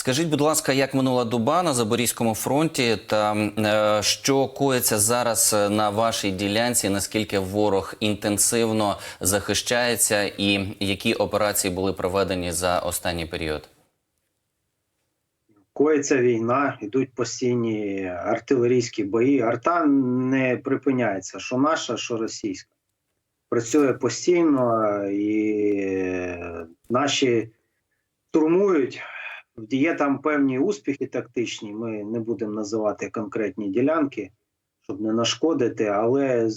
Скажіть, будь ласка, як минула доба на Запорізькому фронті, та е, що коїться зараз е, на вашій ділянці? Наскільки ворог інтенсивно захищається, і які операції були проведені за останній період? Коїться війна, йдуть постійні артилерійські бої. Арта не припиняється, що наша, що російська. Працює постійно, і наші штурмують. Є там певні успіхи тактичні. Ми не будемо називати конкретні ділянки, щоб не нашкодити, але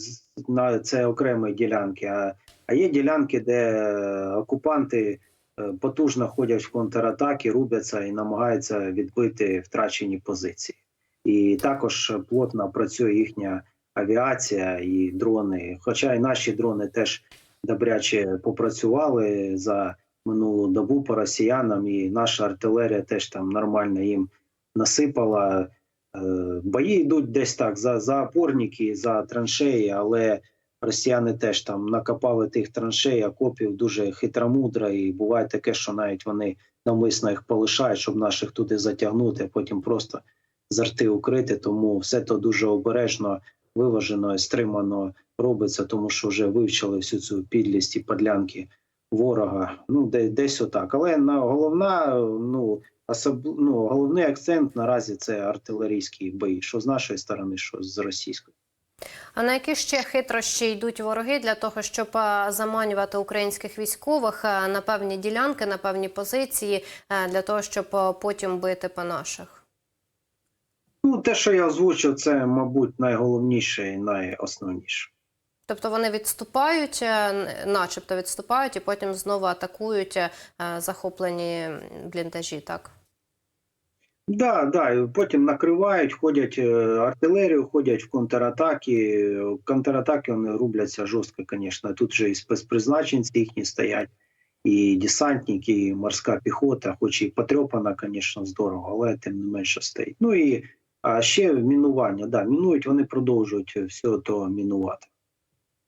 це окремі ділянки. А, а є ділянки, де окупанти е, потужно ходять в контратаки, рубяться і намагаються відбити втрачені позиції. І також плотно працює їхня авіація і дрони. Хоча і наші дрони теж добряче попрацювали за минулу добу по росіянам, і наша артилерія теж там нормально їм насипала. Е, Бої йдуть десь так за, за опорники, за траншеї, але росіяни теж там накопали тих траншей, окопів дуже хитромудро, і буває таке, що навіть вони навмисно їх полишають, щоб наших туди затягнути, а потім просто з арти укрити. Тому все то дуже обережно, виважено стримано робиться, тому що вже вивчили всю цю підлість і подлянки ворога. Ну, де, десь отак. Але на головна, ну, особ... ну, головний акцент наразі це артилерійські бої, що з нашої сторони, що з російської. А на які ще хитрощі йдуть вороги для того, щоб заманювати українських військових на певні ділянки, на певні позиції, для того, щоб потім бити по наших? Ну, те, що я озвучив, це, мабуть, найголовніше і найосновніше. Тобто вони відступають, е, начебто відступають, і потім знову атакують е, захоплені бліндажі, так? Да, да, потім накривають, ходять е, артилерію, ходять в контратаки. Контратаки вони рубляться жорстко, звісно. Тут же і спецпризначенці їхні стоять, і десантники, і морська піхота, хоч і потрьопана, звісно, здорово, але тим не менше стоїть. Ну і а ще мінування. Да, мінують, вони продовжують все то мінувати.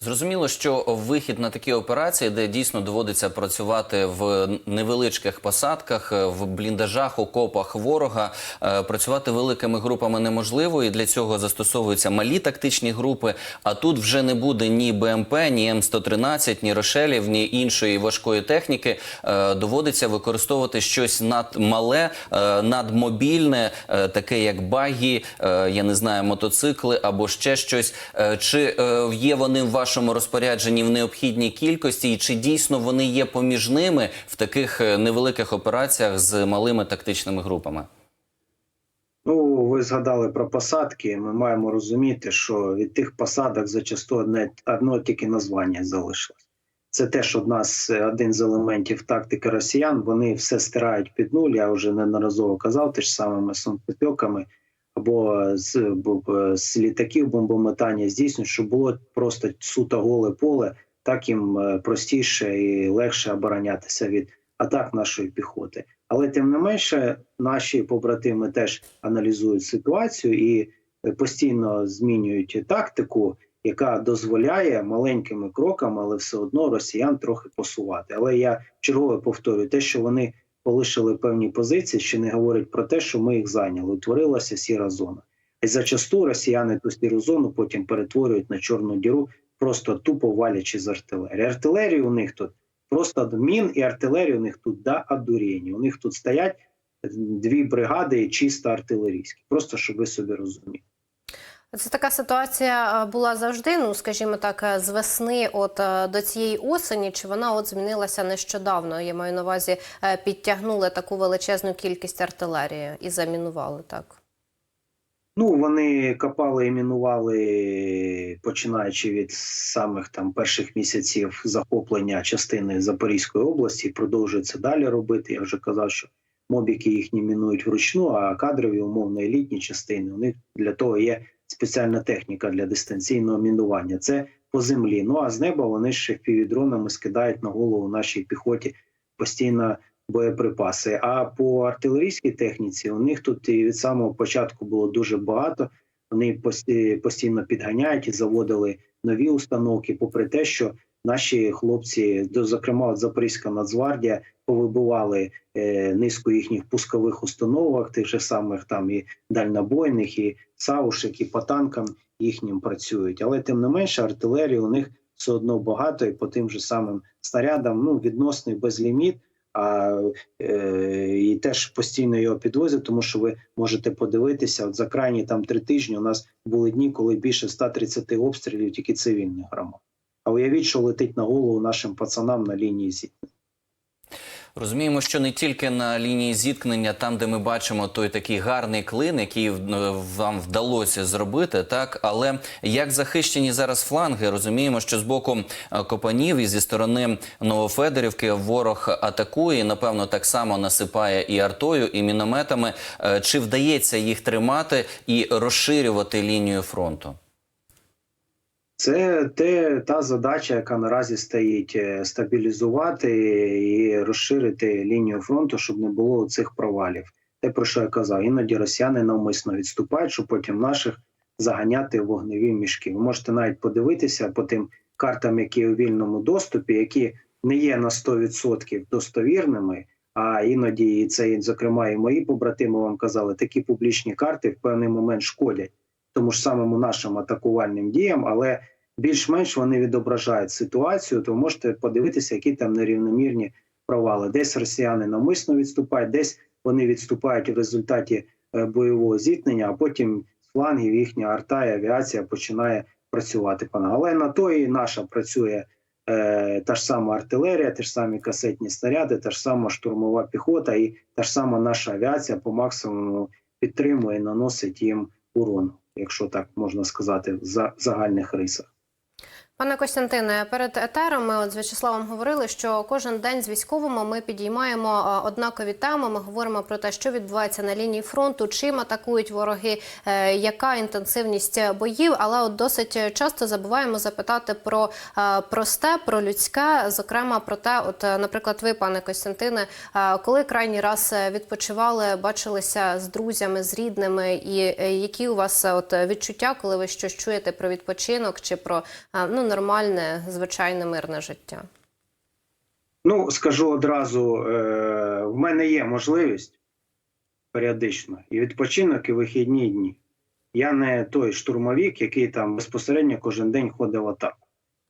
Зрозуміло, що вихід на такі операції, де дійсно доводиться працювати в невеличких посадках, в бліндажах, окопах ворога, е, працювати великими групами неможливо, і для цього застосовуються малі тактичні групи. А тут вже не буде ні БМП, ні М113, ні Рошелів, ні іншої важкої техніки. Е, Доводиться використовувати щось надмале, е, надмобільне, таке як багі, я не знаю, мотоцикли або ще щось. Чи є вони в вашому розпорядженні в необхідній кількості, і чи дійсно вони є поміж ними в таких е, невеликих операціях з малими тактичними групами? Ну, ви згадали про посадки. Ми маємо розуміти, що від тих посадок зачасту одне одно тільки названня залишилось. Це теж одна з один з елементів тактики росіян. Вони все стирають під нуль. Я вже неодноразово казав, те ж самими сонцепьоками або з, з літаків бомбометання здійснюють, щоб було просто суто голе поле, так їм е, простіше і легше оборонятися від атак нашої піхоти. Але тим не менше, наші побратими теж аналізують ситуацію і е, постійно змінюють тактику, яка дозволяє маленькими кроками, але все одно росіян трохи посувати. Але я чергове повторюю, те, що вони полишили певні позиції, ще не говорить про те, що ми їх зайняли. Утворилася сіра зона. І зачасту росіяни ту сіру зону потім перетворюють на чорну діру, просто тупо валячи з артилерії. Артилерії у них тут просто мін і артилерії у них тут да одуріння. У них тут стоять дві бригади чисто артилерійські. Просто щоб ви собі розуміли. Це така ситуація е, була завжди, ну скажімо так, е, з весни от е, до цієї осені, чи вона от змінилася нещодавно? Я маю на увазі, підтягнули таку величезну кількість артилерії і замінували так. Ну, вони копали і мінували, починаючи від самих там перших місяців захоплення частини Запорізької області, продовжують це далі робити. Я вже казав, що мобіки їхні мінують вручну, а кадрові умовно елітні частини. У них для того є спеціальна техніка для дистанційного мінування. Це по землі. Ну а з неба вони ще півдронами скидають на голову нашій піхоті постійно боєприпаси. А по артилерійській техніці у них тут і від самого початку було дуже багато. Вони пості- постійно підганяють і заводили нові установки, попри те, що наші хлопці, зокрема, Запорізька Нацгвардія, повибивали е, низку їхніх пускових установок, тих же самих там і дальнобойних, і саушек, і по танкам їхнім працюють. Але тим не менше, артилерії у них все одно багато, і по тим же самим снарядам ну відносний безліміт. А е, і теж постійно його підвозять, тому що ви можете подивитися, от за крайні там три тижні у нас були дні, коли більше 130 обстрілів тільки цивільних громад. А уявіть, що летить на голову нашим пацанам на лінії зіткнення. Розуміємо, що не тільки на лінії зіткнення, там, де ми бачимо той такий гарний клин, який е, вам вдалося зробити, так але як захищені зараз фланги, розуміємо, що з боку е, Копанів і зі сторони Новофедорівки ворог атакує. і, Напевно, так само насипає і артою, і мінометами. Е, Чи вдається їх тримати і розширювати лінію фронту? Це те та задача, яка наразі стоїть е, стабілізувати і розширити лінію фронту, щоб не було цих провалів. Те про що я казав, іноді росіяни навмисно відступають, щоб потім наших заганяти в вогневі мішки. Ви можете навіть подивитися по тим картам, які у вільному доступі, які не є на 100% достовірними. А іноді це, зокрема, і мої побратими вам казали, такі публічні карти в певний момент шкодять тому ж самому нашим атакувальним діям, але більш-менш вони відображають ситуацію. То можете подивитися, які там нерівномірні провали. Десь росіяни навмисно відступають, десь вони відступають в результаті е, бойового зіткнення, а потім з флангів їхня арта і авіація починає працювати. Але на то і наша працює. е, Та ж сама артилерія, ті ж самі касетні снаряди, та ж сама штурмова піхота, і та ж сама наша авіація по максимуму підтримує, наносить їм урон, якщо так можна сказати, за- загальних рисах. Пане Костянтине, перед етером ми от з В'ячеславом говорили, що кожен день з військовими ми підіймаємо однакові теми. Ми говоримо про те, що відбувається на лінії фронту, чим атакують вороги, е, яка інтенсивність боїв. Але от досить часто забуваємо запитати про е, просте, про людське, зокрема про те, от, е, наприклад, ви, пане Костянтине, е, коли крайній раз е, відпочивали, бачилися з друзями, з рідними, і е, які у вас е, от відчуття, коли ви щось чуєте про відпочинок чи про е, ну нормальне, звичайне мирне життя? Ну, скажу одразу: е, в мене є можливість періодично і відпочинок, і вихідні дні. Я не той штурмовік, який там безпосередньо кожен день ходив в атаку.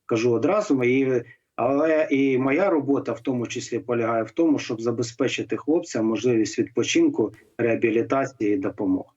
Кажу одразу, мої, але і моя робота в тому числі полягає в тому, щоб забезпечити хлопцям можливість відпочинку, реабілітації і допомоги.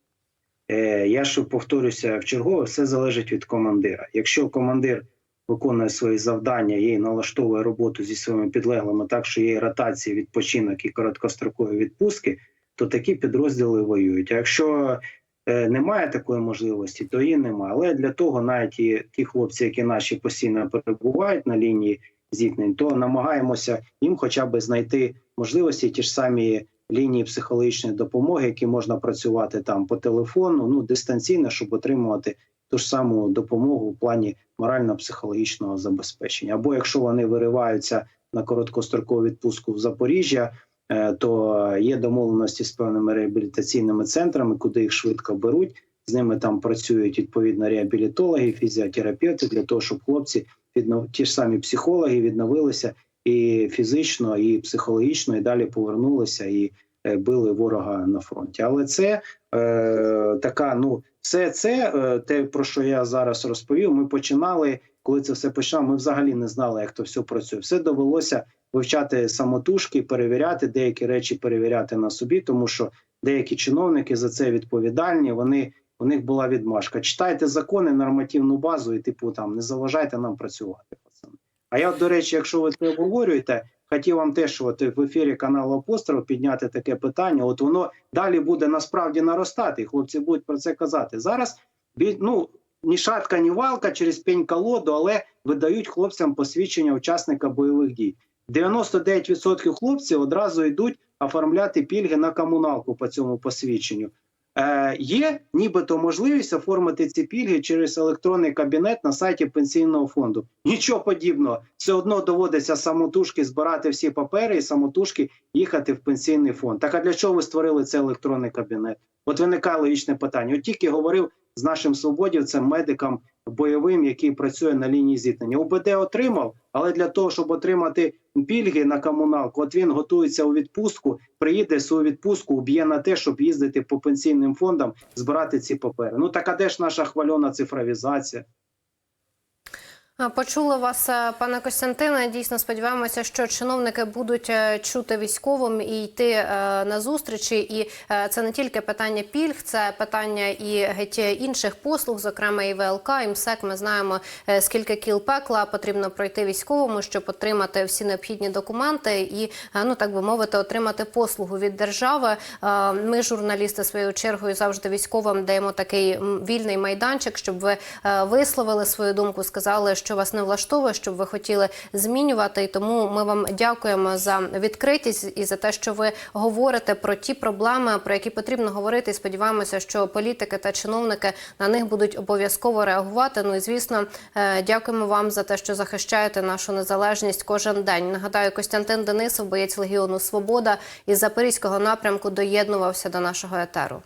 Е, я ж повторюся в чергове, все залежить від командира. Якщо командир виконує свої завдання і налаштовує роботу зі своїми підлеглими так, що є ротації, відпочинок і короткострокові відпустки, то такі підрозділи воюють. А якщо е, немає такої можливості, то її немає. Але для того навіть і ті хлопці, які наші постійно перебувають на лінії зіткнень, то намагаємося їм хоча б знайти можливості ті ж самі лінії психологічної допомоги, які можна працювати там по телефону, ну дистанційно, щоб отримувати ту ж саму допомогу в плані морально-психологічного забезпечення. Або якщо вони вириваються на короткострокову відпустку в Запоріжжя, е, то є домовленості з певними реабілітаційними центрами, куди їх швидко беруть. З ними там працюють відповідно реабілітологи, фізіотерапевти для того, щоб хлопці віднов... ті ж самі психологи відновилися і фізично, і психологічно, і далі повернулися і е, били ворога на фронті. Але це е, така, ну все це е, те, про що я зараз розповів. Ми починали, коли це все почало. Ми взагалі не знали, як то все працює. Все довелося вивчати самотужки, перевіряти деякі речі, перевіряти на собі, тому що деякі чиновники за це відповідальні. Вони у них була відмашка. Читайте закони, нормативну базу, і типу там не заважайте нам працювати. Пацани. А я, до речі, якщо ви це обговорюєте, хотів вам теж от в ефірі каналу Апостол підняти таке питання. От воно далі буде насправді наростати. Хлопці будуть про це казати. Зараз ну, ні шатка, ні валка через пень колоду, але видають хлопцям посвідчення учасника бойових дій. 99% хлопців одразу йдуть оформляти пільги на комуналку по цьому посвідченню. Е, є нібито можливість оформити ці пільги через електронний кабінет на сайті пенсійного фонду. Нічого подібного, все одно доводиться самотужки збирати всі папери і самотужки їхати в пенсійний фонд. Так а для чого ви створили цей електронний кабінет? От виникає логічне питання. От тільки говорив з нашим свободівцем, медиком бойовим, який працює на лінії зіткнення. УБД отримав, але для того, щоб отримати пільги на комуналку, от він готується у відпустку, приїде свою відпустку, уб'є на те, щоб їздити по пенсійним фондам, збирати ці папери. Ну так а де ж наша хвальона цифровізація? А, Почули вас, е, пане Костянтине. Дійсно сподіваємося, що чиновники будуть е, чути військовим і йти е, на зустрічі. І це не тільки питання пільг, це питання і геть інших послуг, зокрема і ВЛК, і МСЕК. Ми знаємо, скільки кіл пекла потрібно пройти військовому, щоб отримати всі необхідні документи і, ну так би мовити, отримати послугу від держави. Ми, журналісти, своєю чергою завжди військовим даємо такий вільний майданчик, щоб ви висловили свою думку, сказали, що вас не влаштовує, щоб ви хотіли змінювати. І тому ми вам дякуємо за відкритість і за те, що ви говорите про ті проблеми, про які потрібно говорити. І сподіваємося, що політики та чиновники на них будуть обов'язково реагувати. Ну і звісно, е, дякуємо вам за те, що захищаєте нашу незалежність кожен день. Нагадаю, Костянтин Денисов, боєць Легіону Свобода із Запорізького напрямку, доєднувався до нашого етеру.